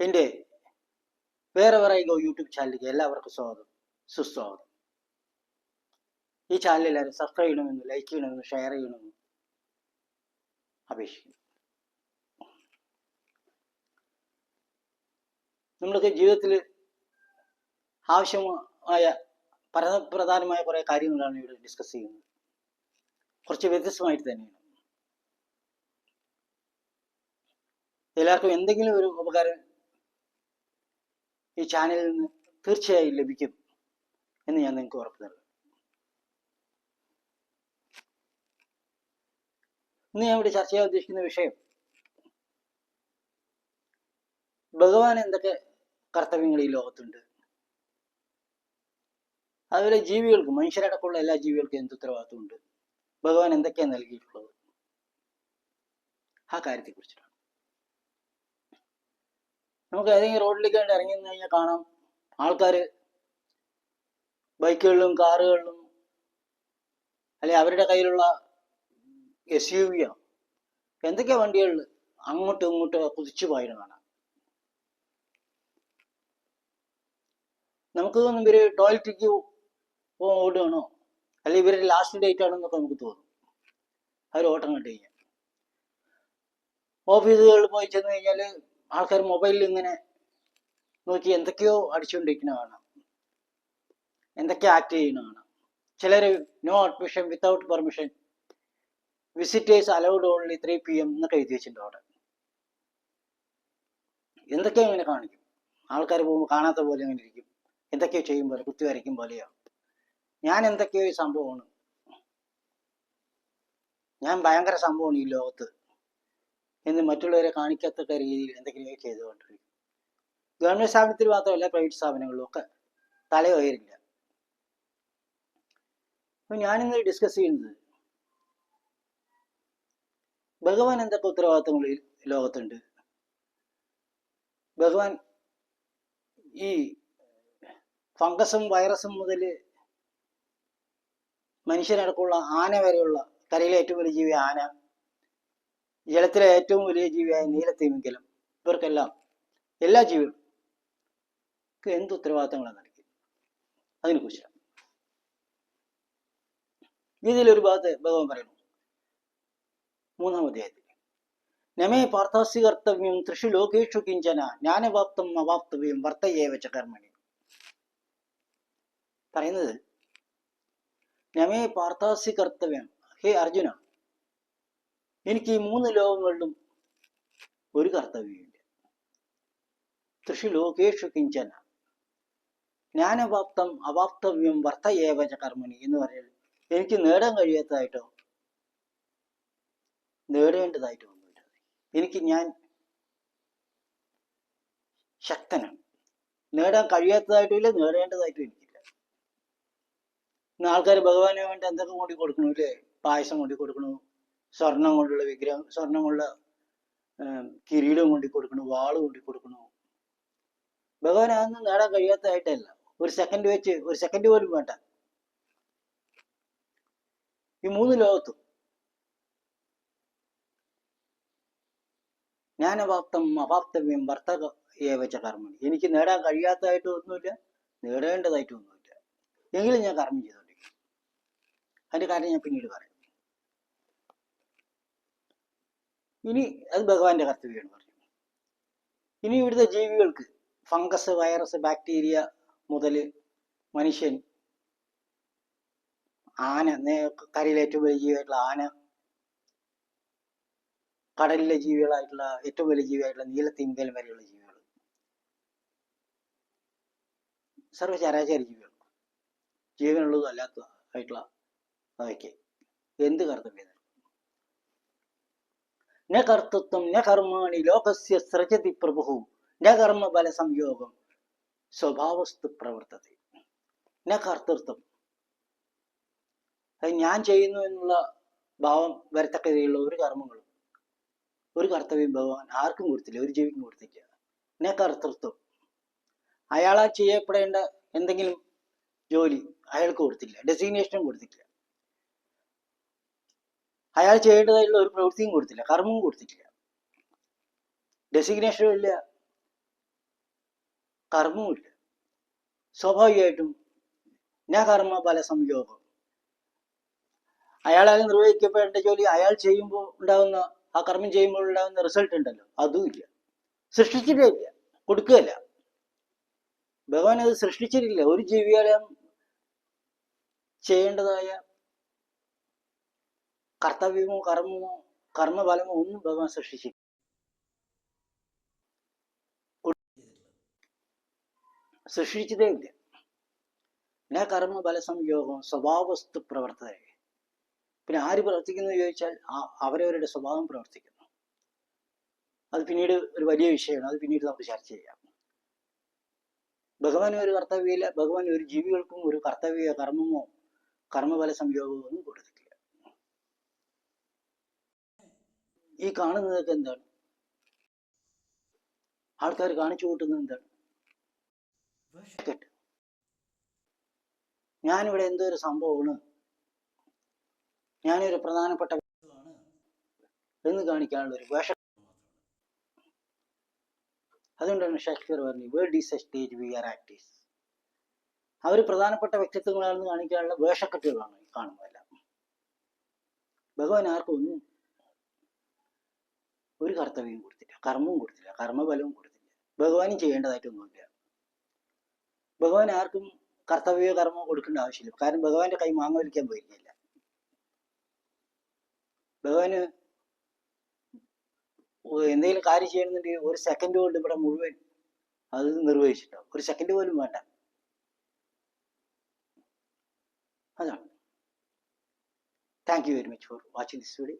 എന്റെ വേറെ വേറെ ഗോ യൂട്യൂബ് ചാനലിലേക്ക് എല്ലാവർക്കും സ്വാഗതം. സുസ്വാഗതം. ഈ ചാനൽ എല്ലാവരും സബ്സ്ക്രൈബ് ചെയ്യണമെന്ന് ലൈക്ക് ചെയ്യണമെന്ന് ഷെയർ ചെയ്യണമെന്ന് അപേക്ഷിക്കുന്നു. നമ്മളൊക്കെ ജീവിതത്തിൽ ആവശ്യമായ പരമപ്രധാനമായ കുറേ കാര്യങ്ങളാണ് ഇവിടെ ഡിസ്കസ് ചെയ്യുന്നത്. കുറച്ച് വ്യത്യസ്തമായിട്ട് തന്നെയാണ്. എല്ലാവർക്കും എന്തെങ്കിലും ഒരു ഉപകാരം ഈ ചാനലിൽ നിന്ന് തീർച്ചയായും ലഭിക്കും എന്ന് ഞാൻ നിങ്ങൾക്ക് ഉറപ്പ് നൽകും ഇന്ന് ഞാൻ ഇവിടെ ചർച്ച ചെയ്യാൻ ഉദ്ദേശിക്കുന്ന വിഷയം ഭഗവാൻ എന്തൊക്കെ കർത്തവ്യങ്ങൾ ഈ ലോകത്തുണ്ട്? അതുപോലെ ജീവികൾക്ക് മനുഷ്യരടക്കമുള്ള എല്ലാ ജീവികൾക്കും എന്ത് ഉത്തരവാദിത്വമുണ്ട്? ഭഗവാൻ എന്തൊക്കെയാണ് നൽകിയിട്ടുള്ളത്? ആ കാര്യത്തെ കുറിച്ചിട്ടാണ് നമുക്ക് ഏതെങ്കിലും റോഡിലേക്ക് വേണ്ടി ഇറങ്ങി നിന്ന് കഴിഞ്ഞാൽ കാണാം ആൾക്കാർ ബൈക്കുകളിലും കാറുകളിലും അല്ലെ അവരുടെ കയ്യിലുള്ള എസ് യു. വിയോ എന്തൊക്കെയാ വണ്ടികളിൽ അങ്ങോട്ടും ഇങ്ങോട്ടും കുതിച്ചു പായണ കാണാം നമുക്ക് തോന്നും ഇവർ ടോയ്ലറ്റിക്ക് ഓടുകയാണോ അല്ലെങ്കിൽ ഇവരുടെ ലാസ്റ്റ് ഡേറ്റ് ആണെന്നൊക്കെ നമുക്ക് തോന്നും. അവർ ഓട്ടം കണ്ടു കഴിഞ്ഞാൽ. ഓഫീസുകളിൽ പോയി ചെന്ന് കഴിഞ്ഞാൽ ആൾക്കാർ മൊബൈലിൽ ഇങ്ങനെ നോക്കി എന്തൊക്കെയോ അടിച്ചുകൊണ്ടിരിക്കുന്ന കാണാം. എന്തൊക്കെയോ ആക്ട് ചെയ്യുന്ന കാണാം. ചിലർ no admission without permission visitors allowed only three P M എന്നൊക്കെ എഴുതി വെച്ചിട്ടുണ്ട് അവിടെ. എന്തൊക്കെയോ ഇങ്ങനെ കാണിക്കും. ആൾക്കാർ പോകുമ്പോൾ കാണാത്ത പോലെ അങ്ങനെ ഇരിക്കും. എന്തൊക്കെയോ ചെയ്യും പോലെ കുത്തി വരയ്ക്കും പോലെയോ. ഞാൻ എന്തൊക്കെയോ സംഭവമാണ്. ഞാൻ ഭയങ്കര സംഭവമാണ് ഈ ലോകത്ത്. എന്ന് മറ്റുള്ളവരെ കാണിക്കത്തക്ക രീതിയിൽ എന്തെങ്കിലുമൊക്കെ ചെയ്തുകൊണ്ടിരിക്കും. ഗവൺമെന്റ് സ്ഥാപനത്തിൽ മാത്രമല്ല പ്രൈവറ്റ് സ്ഥാപനങ്ങളിലും ഒക്കെ തല ഉയരില്ല ഞാനിന്ന് ഡിസ്കസ് ചെയ്യുന്നത് ഭഗവാൻ എന്തൊക്കെ ഉത്തരവാദിത്തങ്ങൾ ലോകത്തുണ്ട്? ഭഗവാൻ ഈ ഫംഗസും വൈറസും മുതൽ മനുഷ്യനടക്കമുള്ള ആന വരെയുള്ള കരയിലെ ഏറ്റവും വലിയ ജീവി ആന ജലത്തിലെ ഏറ്റവും വലിയ ജീവിയായ നീലത്തിമിംഗലം ഇവർക്കെല്ലാം എല്ലാ ജീവികൾക്കും എന്ത് ഉത്തരവാദിത്തങ്ങളാണ് നൽകിയത് ഗീതയിൽ ഒരു ഭാഗത്ത് ഭഗവാൻ പറയുന്നു. മൂന്നാം അധ്യായത്തിൽ. നമേ പാർത്ഥാസി കർത്തവ്യം തൃഷു ലോകേഷു കിഞ്ചന ജ്ഞാനവാപ്തം അവാപ്തവ്യം വർത്തയേവ വെച്ച കർമ്മണി. പറയുന്നത് നമേ പാർത്ഥാസി കർത്തവ്യം ഹേ അർജുന എനിക്ക് ഈ മൂന്ന് ലോകങ്ങളിലും ഒരു കർത്തവ്യമില്ല തൃഷു ലോകേഷു കിഞ്ചന ജ്ഞാനവാപ്തം അവാപ്തവ്യം വർത്തയേവച കർമ്മണി എന്ന് പറയുന്നത് എനിക്ക് നേടാൻ കഴിയാത്തതായിട്ടോ? നേടേണ്ടതായിട്ടോ ഒന്നുമില്ല. എനിക്ക് ഞാൻ ശക്തനാണ്. നേടാൻ കഴിയാത്തതായിട്ടും ഇല്ല നേടേണ്ടതായിട്ടും എനിക്കില്ല. ഇന്ന് ആൾക്കാർ ഭഗവാന് വേണ്ടി എന്തൊക്കെ കൊണ്ടു കൊടുക്കണു അല്ലേ പായസം കൊണ്ടു കൊടുക്കണു സ്വർണം കൊണ്ടുള്ള വിഗ്രഹം സ്വർണം കൊണ്ടുള്ള കിരീടം കൊണ്ടു കൊടുക്കണു വാൾ കൊണ്ടു കൊടുക്കണു. ഭഗവാൻ അതൊന്നും നേടാൻ കഴിയാത്തതായിട്ടല്ല. ഒരു സെക്കൻഡ് വെച്ച് ഒരു സെക്കൻഡ് പോലും വേണ്ട. ഈ മൂന്ന് ലോകത്തും ജ്ഞാനവാപ്തം അവാപ്തവ്യം വർത്തക ഏവച്ച കർമ്മം എനിക്ക് നേടാൻ കഴിയാത്തതായിട്ട് ഒന്നുമില്ല നേടേണ്ടതായിട്ട് ഒന്നുമില്ല എങ്കിലും ഞാൻ കർമ്മം ചെയ്തോണ്ടിരിക്കും അതിന്റെ കാര്യം ഞാൻ പിന്നീട് പറയാം. ഇനി അത് ഭഗവാന്റെ കർത്തവ്യമാണ് പറഞ്ഞു ഇനി ഇവിടുത്തെ ജീവികൾക്ക് ഫംഗസ് വൈറസ് ബാക്ടീരിയ മുതൽ മനുഷ്യൻ ആന കരയിലെ ഏറ്റവും വലിയ ജീവിയായിട്ടുള്ള ആന കടലിലെ ജീവികളായിട്ടുള്ള ഏറ്റവും വലിയ ജീവിയായിട്ടുള്ള നീലത്തിങ്കൽ വരെയുള്ള ജീവികൾ സർവചരാചാര ജീവികൾ ജീവനുള്ളതും അല്ലാത്ത ആയിട്ടുള്ള അവയ്ക്ക് എന്ത് കർത്തവ്യം ന കർത്തൃത്വം ന ലോകസ്യ സ്രജതി പ്രഭു ന കർമ്മബല സംയോഗം സ്വഭാവസ്തു പ്രവർത്തതി. ന അത് ഞാൻ ചെയ്യുന്നു എന്നുള്ള ഭാവം വരത്തക്ക രീതിയിലുള്ള ഒരു കർമ്മങ്ങളും ഒരു കർത്തവ്യം ഭഗവാൻ ആർക്കും കൊടുത്തില്ല ഒരു ജീവിക്കും കൊടുത്തില്ല. ന അയാളാൽ ചെയ്യപ്പെടേണ്ട എന്തെങ്കിലും ജോലി അയാൾക്ക് കൊടുത്തില്ല ഡെസിഗ്നേഷനും കൊടുത്തില്ല. അയാൾ ചെയ്യേണ്ടതായിട്ടുള്ള ഒരു പ്രവൃത്തിയും കൊടുത്തില്ല കർമ്മവും കൊടുത്തിട്ടില്ല. ഡെസിഗ്നേഷനും ഇല്ല കർമ്മവും ഇല്ല. സ്വാഭാവികമായിട്ടും ഞാൻ കർമ്മ പല സംയോഗം അയാളാൽ നിർവഹിക്കപ്പെടേണ്ട ജോലി അയാൾ ചെയ്യുമ്പോൾ ഉണ്ടാകുന്ന ആ കർമ്മം ചെയ്യുമ്പോൾ ഉണ്ടാകുന്ന റിസൾട്ട് ഉണ്ടല്ലോ അതും ഇല്ല. സൃഷ്ടിച്ചിട്ടില്ല കൊടുക്കുകയല്ല. ഭഗവാൻ അത് സൃഷ്ടിച്ചിട്ടില്ല. ഒരു ജീവികളെയും ചെയ്യേണ്ടതായ കർത്തവ്യമോ കർമ്മമോ കർമ്മഫലമോ ഒന്നും ഭഗവാൻ സൃഷ്ടിച്ചില്ല. സൃഷ്ടിച്ചതേ ഇല്ല. ന കർമ്മഫല സംയോഗം സ്വഭാവസ്തു പ്രവർത്തന പിന്നെ ആര് പ്രവർത്തിക്കുന്നു ചോദിച്ചാൽ അവരവരുടെ സ്വഭാവം പ്രവർത്തിക്കുന്നു. അത് പിന്നീട് ഒരു വലിയ വിഷയമാണ്. അത് പിന്നീട് നമുക്ക് ചർച്ച ചെയ്യാം. ഭഗവാൻ ഒരു കർത്തവ്യമില്ല. ഭഗവാൻ ഒരു ജീവികൾക്കും ഒരു കർത്തവ്യ കർമ്മമോ കർമ്മഫല സംയോഗമോ ഒന്നും കൊടുത്തിട്ടില്ല. ഈ കാണുന്നതൊക്കെ എന്താണ്? ആൾക്കാർ കാണിച്ചു കൂട്ടുന്നത് എന്താണ്? ഞാനിവിടെ എന്തോ ഒരു സംഭവമാണ്? ഞാനൊരു പ്രധാനപ്പെട്ട എന്ന് കാണിക്കാനുള്ള ഒരു വേഷ അതുകൊണ്ടാണ് ഷേക്സ്പിയർ പറഞ്ഞത് world is a stage we are actors അവർ പ്രധാനപ്പെട്ട വ്യക്തിത്വങ്ങളാണെന്ന് കാണിക്കാനുള്ള വേഷക്കെട്ടുകളാണ് കാണുന്നതെല്ലാം. ഭഗവാൻ ആർക്കും ഒന്നും ഒരു കർത്തവ്യവും കൊടുത്തില്ല. കർമ്മവും കൊടുത്തില്ല. കർമ്മഫലവും കൊടുത്തില്ല. ഭഗവാനും ചെയ്യേണ്ടതായിട്ടൊന്നുമില്ല ഭഗവാൻ ആർക്കും കർത്തവ്യ കർമ്മം കൊടുക്കേണ്ട ആവശ്യമില്ല. കാരണം ഭഗവാന്റെ കൈ മാങ്ങ വലിക്കാൻ പോയിരുന്നില്ല ഭഗവാന് എന്തെങ്കിലും കാര്യം ചെയ്യണമെന്നുണ്ടെങ്കിൽ ഒരു സെക്കൻഡ് കൊണ്ട് ഇവിടെ മുഴുവൻ അത് നിർവഹിച്ചിട്ടുണ്ടാവും ഒരു സെക്കൻഡ് പോലും വേണ്ട. അതാണ്. Thank you very much for watching this video